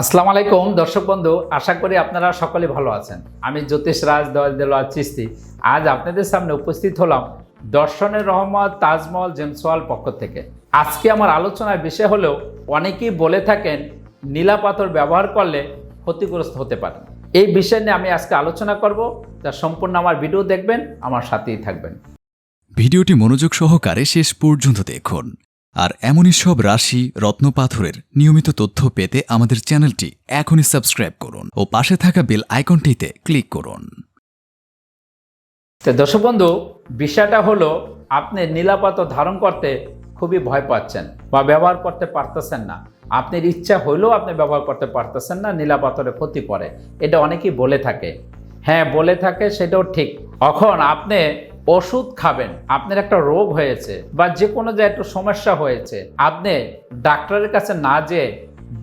আসসালামু আলাইকুম, দর্শক বন্ধু, আশা করি আপনারা সকলে ভালো আছেন। আমি জ্যোতিষ রাজ দেওয়াল চিস্তি আজ আপনাদের সামনে উপস্থিত হলাম দর্শনের রহমত তাজমহল জেমসওয়াল পক্ষ থেকে। আজকে আমার আলোচনার বিষয় হলেও অনেকেই বলে থাকেন, নীলা পাথর ব্যবহার করলে ক্ষতিগ্রস্ত হতে পারে। এই বিষয় নিয়ে আমি আজকে আলোচনা করব, তা সম্পূর্ণ আমার ভিডিও দেখবেন, আমার সাথেই থাকবেন। ভিডিওটি মনোযোগ সহকারে শেষ পর্যন্ত দেখুন। আর এমনই সব রাশি রত্নপাথরের নিয়মিত তথ্য পেতে আমাদের চ্যানেলটি এখনই সাবস্ক্রাইব করুন ও পাশে থাকা বেল আইকনটিতে ক্লিক করুন। তো দর্শক বন্ধু, বিষয়টা হলো আপনি নীলাপাত ধারণ করতে খুবই ভয় পাচ্ছেন বা ব্যবহার করতে পারতেছেন না। আপনার ইচ্ছা হলেও আপনি ব্যবহার করতে পারতেছেন না নীলাপাতরে ক্ষতি করে। এটা অনেকেই বলে থাকে। হ্যাঁ বলে থাকে, সেটাও ঠিক। এখন আপনি ওষুধ খাবেন, আপনার একটা রোগ হয়েছে বা যে কোনো যে একটু সমস্যা হয়েছে, আপনি ডাক্তারের কাছে না যেয়ে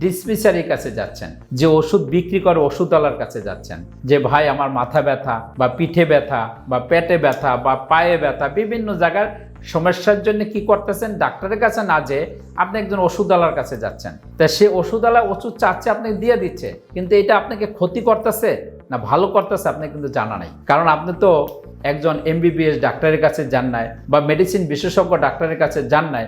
ডিসপেন্সারির কাছে যাচ্ছেন, যে ওষুধ বিক্রি করে ওষুধওয়ালার কাছে যাচ্ছেন, যে ভাই আমার মাথা ব্যথা বা পিঠে ব্যথা বা পেটে ব্যথা বা পায়ে ব্যথা, বিভিন্ন জায়গার সমস্যার জন্য কি করতেছেন? ডাক্তারের কাছে না যে আপনি একজন ওষুধওয়ালার কাছে যাচ্ছেন। তা সে ওষুধওয়ালা ওষুধ চাচ্ছে, আপনাকে দিয়ে দিচ্ছে, কিন্তু এটা আপনাকে ক্ষতি করতেছে? না, ভালো করতেছে আপনি কিন্তু জানা নাই। কারণ আপনি তো একজন এমবিবিএস ডাক্তারের কাছে যান নাই বা মেডিসিন বিশেষজ্ঞ ডাক্তারের কাছে যান নাই।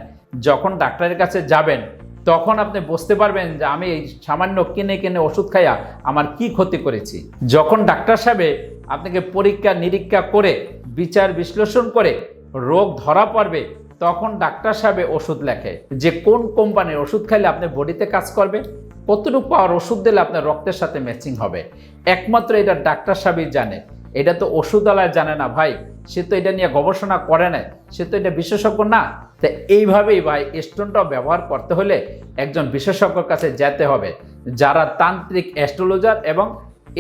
যখন ডাক্তারের কাছে যাবেন, তখন আপনি বুঝতে পারবেন যে আমি এই সামান্য কিনে কিনে ওষুধ খাইয়া আমার কি ক্ষতি করেছি। যখন ডাক্তার সাহেবে আপনাকে পরীক্ষা নিরীক্ষা করে, বিচার বিশ্লেষণ করে রোগ ধরা পড়বে, তখন ডাক্তার সাহেবে ওষুধ লেখে। যে কোন কোম্পানির ওষুধ খাইলে আপনি বডিতে কাজ করবে? কতটুকু পাওয়ার ওষুধ দিলে আপনার রক্তের সাথে ম্যাচিং হবে? একমাত্র এটা ডাক্তার সাহেবই জানে। এটা তো ওষুধওয়ালায় জানে না ভাই। সে তো এটা নিয়ে গবেষণা করে না সে তো এটা বিশেষজ্ঞ না। তো এইভাবেই ভাই, স্টোনটাও ব্যবহার করতে হলে একজন বিশেষজ্ঞর কাছে যেতে হবে। যারা তান্ত্রিক অ্যাস্ট্রোলজার এবং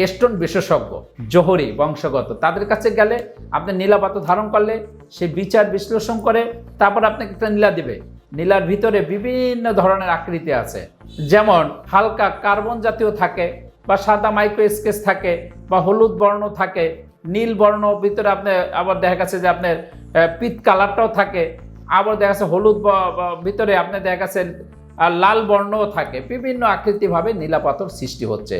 স্টোন বিশেষজ্ঞ, জোহরি, বংশগত, তাদের কাছে গেলে আপনি নীলাপাত ধারণ করলে সে বিচার বিশ্লেষণ করে, তারপর আপনাকে একটা নীলা দিবে। নীলার ভিতরে বিভিন্ন ধরনের আকৃতি আছে। যেমন হালকা কার্বন জাতীয় থাকে বা সাদা মাইক্রো স্কেচ থাকে বা হলুদ বর্ণ থাকে নীল বর্ণ ভিতরে আপনি আবার দেখা গেছে যে আপনার পিত কালারটাও থাকে আবার দেখা গেছে হলুদ ভিতরে আপনি দেখা গেছে আহ, লাল বর্ণও থাকে। বিভিন্ন আকৃতিভাবে নীলা পাথর সৃষ্টি হচ্ছে।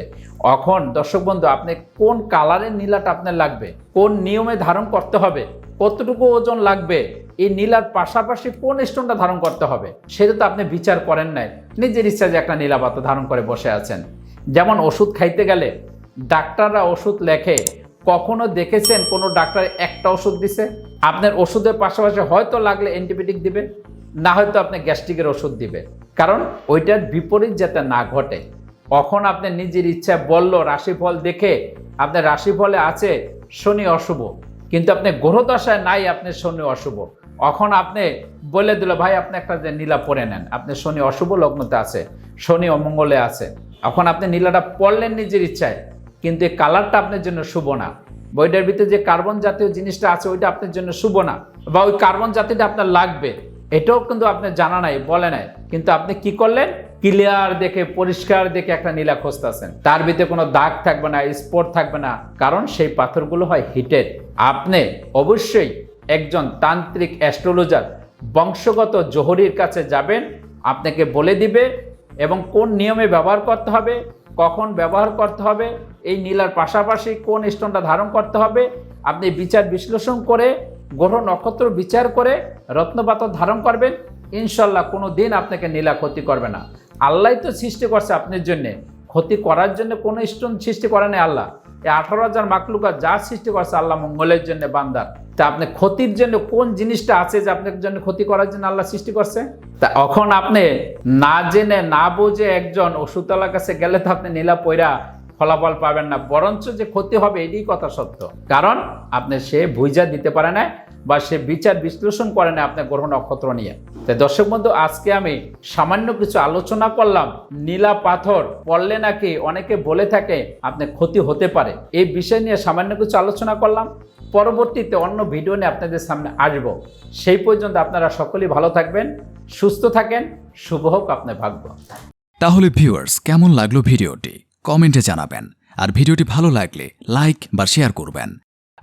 এখন দর্শক বন্ধু আপনি কোন কালারের নীলাটা আপনার লাগবে? কোন নিয়মে ধারণ করতে হবে? কতটুকু ওজন লাগবে? এই নীলার পাশাপাশি কোন স্টোনটা ধারণ করতে হবে, সেটা তো আপনি বিচার করেন নাই। নিজের ইচ্ছা যে একটা নীলা পাথর ধারণ করে বসে আছেন। যেমন ওষুধ খাইতে গেলে ডাক্তাররা ওষুধ লেখে, কখনো দেখেছেন কোনো ডাক্তার একটা ওষুধ দিছে? আপনার ওষুধের পাশাপাশি হয়তো লাগলে অ্যান্টিবায়োটিক দিবে, না হয়তো আপনি গ্যাস্ট্রিকের ওষুধ দিবে। কারণ ওইটার বিপরীত যাতে না ঘটে, কখন আপনি নিজের ইচ্ছা বলল রাশিফল দেখে, আপনার রাশিফলে আছে শনি অশুভ, কিন্তু আপনি গ্রহদশায় নাই, আপনি শনি অশুভ। এখন আপনি বলে দিল, ভাই, আপনি একটা যে নীলা পরে নেন। আপনি শনি অশুভ লগ্নতে আছে, শনি অমঙ্গলে আছে। এখন আপনি নীলাটা পড়লেন নিজের ইচ্ছায়, কিন্তু এই কালারটা আপনার জন্য শুভ না। বইটার ভিতরে যে কার্বন জাতীয় জিনিসটা আছে, ওইটা আপনার জন্য শুভ না। বা ওই কার্বন জাতীয়টা আপনার লাগবে। এটাও কিন্তু আপনি জানা নাই, বলে নাই। কিন্তু আপনি কি করলেন? ক্লিয়ার দেখে, পরিষ্কার দেখে একটা নীলা খুঁজতেছেন। তার ভিতরে কোনো দাগ থাকবে না, স্পট থাকবে না। কারণ সেই পাথরগুলো হয় হিটেড। আপনি অবশ্যই একজন তান্ত্রিক অ্যাস্ট্রোলজার বংশগত জোহরির কাছে যাবেন, আপনাকে বলে দিবে এবং কোন নিয়মে ব্যবহার করতে হবে, কখন ব্যবহার করতে হবে, এই নীলার পাশাপাশি কোন স্টোনটা ধারণ করতে হবে, আপনি বিচার বিশ্লেষণ করে, গ্রহ নক্ষত্র বিচার করে রত্নপাথর ধারণ করবেন, ইনশাল্লাহ কোনো দিন আপনাকে নীলা ক্ষতি করবে না। আল্লাহ তো সৃষ্টি করছে আপনার জন্যে। ক্ষতি করার জন্য কোনো স্টোন সৃষ্টি করে না আল্লাহ। এই আঠারো হাজার মাকলুকা যা সৃষ্টি করছে আল্লাহ মঙ্গলের জন্য বান্দার তা আপনি ক্ষতির জন্য কোন জিনিসটা আছে যে আপনার জন্য ক্ষতি করার জন্য আল্লাহ সৃষ্টি করছে? তা এখন আপনি না জেনে, না বোঝে একজন ওষুধওয়ালার কাছে গেলে তো আপনি নীলা পয়রা ফলাফল পাবেন না। বরঞ্চ যে ক্ষতি হবে এটাই কথা সত্য। কারণ আপনি সে ভুইজা দিতে পারে না বা সে বিচার বিশ্লেষণ করে না আপনার গ্রহ নক্ষত্র নিয়ে। তাই দর্শক বন্ধু, আজকে আমি সামান্য কিছু আলোচনা করলাম। নীলা পাথর পড়লে নাকি অনেকে বলে থাকে আপনার ক্ষতি হতে পারে। এই বিষয় নিয়ে সামান্য কিছু আলোচনা করলাম। পরবর্তীতে অন্য ভিডিও নিয়ে আপনাদের সামনে আসব। সেই পর্যন্ত আপনারা সকলেই ভালো থাকবেন, সুস্থ থাকেন, শুভ হোক আপনার ভাগ্য। তাহলে ভিউয়ার্স কেমন লাগল ভিডিওটি? কমেন্টে জানাবেন। আর ভিডিওটি ভালো লাগলে লাইক বা শেয়ার করবেন।